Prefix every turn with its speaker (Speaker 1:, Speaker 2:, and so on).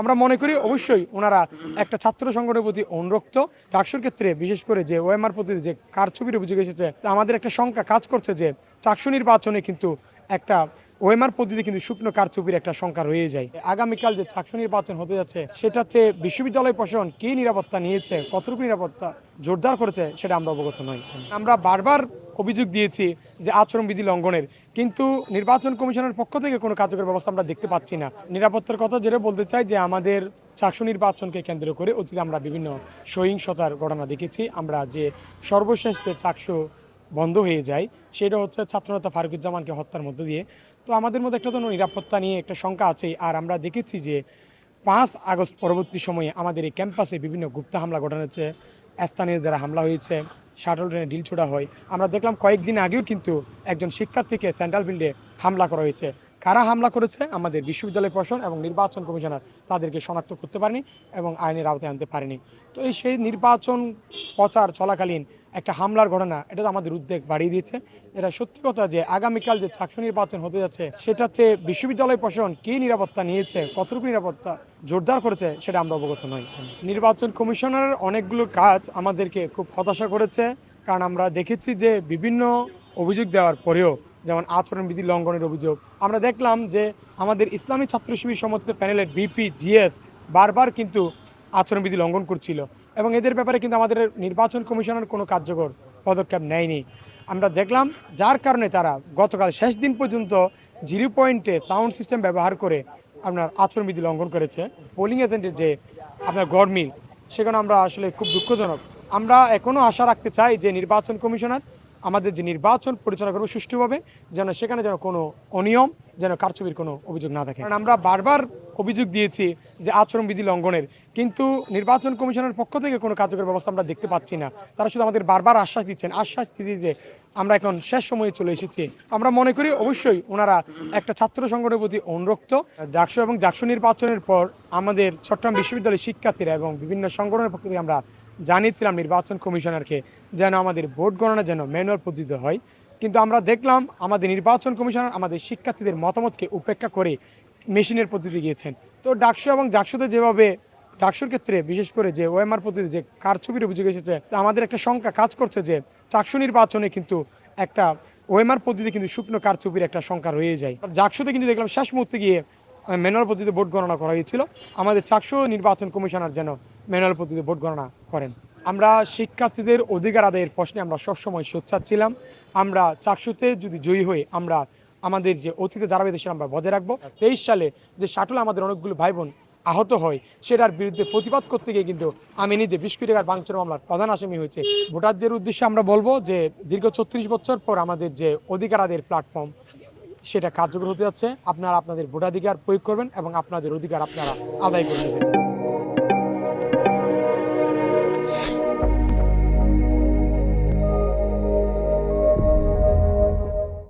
Speaker 1: আমরা মনে করি অবশ্যই ওনারা একটা ছাত্র সংগঠনের প্রতি অনুরক্ত। ডাকসুর ক্ষেত্রে বিশেষ করে যে ওএমআর প্রতি যে কারছবির অভিযোগ এসেছে, আমাদের একটা শঙ্কা কাজ করছে যে চাকসু নির্বাচনে কিন্তু একটা ওএমআর পদ্ধতি কিন্তু শুকনো কারচুপির একটা শঙ্কা রয়ে যায়। আগামীকাল যে চাকসু নির্বাচন হতে যাচ্ছে, সেটাতে বিশ্ববিদ্যালয় প্রশাসন কি নিরাপত্তা নিয়েছে, কতটুকু নিরাপত্তা জোরদার করেছে, সেটা আমরা অবগত নই। আমরা বারবার অভিযোগ দিয়েছি যে আচরণবিধি লঙ্ঘনের, কিন্তু নির্বাচন কমিশনের পক্ষ থেকে কোনো কার্যকর ব্যবস্থা আমরা দেখতে পাচ্ছি না। নিরাপত্তার কথা যেটা বলতে চাই যে আমাদের চাকসু নির্বাচনকে কেন্দ্র করে অতীতে আমরা বিভিন্ন সহিংসতার ঘটনা দেখেছি। আমরা যে সর্বশেষ যে চাকসু বন্ধ হয়ে যায়। সেটা হচ্ছে ছাত্রনেতা ফারুকুজ্জামানকে হত্যার মধ্য দিয়ে। তো আমাদের মধ্যে একটা তো নিরাপত্তা নিয়ে একটা শঙ্কা আছে আর আমরা দেখেছি যে পাঁচ আগস্ট পরবর্তী সময়ে আমাদের এই ক্যাম্পাসে বিভিন্ন গুপ্ত হামলা ঘটানো হয়েছে স্থানীয় যারা হামলা হয়েছে, শাটল ট্রেনে ঢিল ছোড়া হয়। আমরা দেখলাম কয়েকদিন আগেও কিন্তু একজন শিক্ষার্থীকে সেন্ট্রাল বিল্ডে হামলা করা হয়েছে। কারা হামলা করেছে, আমাদের বিশ্ববিদ্যালয় প্রশাসন এবং নির্বাচন কমিশনার তাদেরকে শনাক্ত করতে পারেনি এবং আইনের আওতায় আনতে পারেনি। তো এই সেই নির্বাচন প্রচার চলাকালীন একটা হামলার ঘটনা, এটা তো আমাদের উদ্বেগ বাড়িয়ে দিয়েছে। এটা সত্যি কথা যে আগামীকাল যে চাকসু নির্বাচন হতে যাচ্ছে, সেটাতে বিশ্ববিদ্যালয় প্রশাসন কী নিরাপত্তা নিয়েছে, কতটুকু নিরাপত্তা জোরদার করেছে, সেটা আমরা অবগত নই। নির্বাচন কমিশনারের অনেকগুলো কাজ আমাদেরকে খুব হতাশা করেছে, কারণ আমরা দেখেছি যে বিভিন্ন অভিযোগ দেওয়ার পরেও যেমন আচরণবিধি লঙ্ঘনের অভিযোগ। আমরা দেখলাম যে আমাদের ইসলামী ছাত্র শিবির সমর্থিত প্যানেলের বিপি, জিএস বারবার কিন্তু আচরণবিধি লঙ্ঘন করছিল এবং এদের ব্যাপারে কিন্তু আমাদের নির্বাচন কমিশনের কোনো কার্যকর পদক্ষেপ নেয়নি। আমরা দেখলাম যার কারণে তারা গতকাল শেষ দিন পর্যন্ত জিরো পয়েন্টে সাউন্ড সিস্টেম ব্যবহার করে আপনার আচরণবিধি লঙ্ঘন করেছে। পোলিং এজেন্টের যে আপনার গড়মিল, সেখানে আমরা আসলে খুব দুঃখজনক। আমরা এখনও আশা রাখতে চাই যে নির্বাচন কমিশনার আমাদের যে নির্বাচন পরিচালনা করবে সুষ্ঠুভাবে যেন সেখানে যেন কোনো অনিয়ম যেন কারচুপির কোনো অভিযোগ না থাকে আমরা বারবার অভিযোগ দিয়েছি যে আচরণবিধি লঙ্ঘনের, কিন্তু নির্বাচন কমিশনের পক্ষ থেকে কোনো কার্যকর ব্যবস্থা আমরা দেখতে পাচ্ছি না। তারা শুধু আমাদের বারবার আশ্বাস দিচ্ছেন, আশ্বাস দিতে দিতে আমরা এখন শেষ সময়ে চলে এসেছি। আমরা মনে করি অবশ্যই ওনারা একটা ছাত্র সংগঠনের প্রতি অনুরক্ত। ডাকসু এবং জাকসু নির্বাচনের পর আমাদের চট্টগ্রাম বিশ্ববিদ্যালয়ের শিক্ষার্থীরা এবং বিভিন্ন সংগঠনের পক্ষ থেকে আমরা জানিয়েছিলাম নির্বাচন কমিশনারকে যেন আমাদের ভোট গণনা যেন ম্যানুয়াল পদ্ধতিতে হয়। কিন্তু আমরা দেখলাম আমাদের নির্বাচন কমিশনার আমাদের শিক্ষার্থীদের মতামতকে উপেক্ষা করে মেশিনের পদ্ধতি গিয়েছেন। তো ডাকসু এবং জাকসুতে যেভাবে, ডাকসুর ক্ষেত্রে বিশেষ করে যে ওএমআর পদ্ধতি যে কারচুপির অভিযোগ এসেছে আমাদের একটা শঙ্কা কাজ করছে যে চাকসু নির্বাচনে কিন্তু একটা ওএমআর পদ্ধতি কিন্তু শুকনো কারচুপির একটা শঙ্কা রয়ে যায়। জাকসুতে কিন্তু দেখলাম শেষ মুহূর্তে গিয়ে ম্যানুয়াল পদ্ধতিতে ভোট গণনা করা হয়েছিল। আমাদের চাকসু নির্বাচন কমিশনার যেন ম্যানুয়াল পদ্ধতিতে ভোট গণনা করেন। আমরা শিক্ষার্থীদের অধিকার আদায়ের প্রশ্নে আমরা সবসময় সোচ্চার ছিলাম। আমরা চাকসুতে যদি জয়ী হয়ে আমরা আমাদের যে অতীতে ধারাবাহিক আমরা বজায় রাখব। তেইশ সালে যে শাটল আমাদের অনেকগুলো ভাই বোন আহত হয়, সেটার বিরুদ্ধে প্রতিবাদ করতে গিয়ে কিন্তু আমি নিজে বিশ কোটি টাকার মামলার প্রধান আসামি হয়েছে। ভোটারদের উদ্দেশ্যে আমরা বলব যে দীর্ঘ ছত্রিশ বছর পর আমাদের যে অধিকার আদায়ের প্ল্যাটফর্ম সেটা কার্যকর হতে যাচ্ছে। আপনারা আপনাদের ভোটাধিকার প্রয়োগ করবেন এবং আপনাদের অধিকার আপনারা আদায় করে দেবেন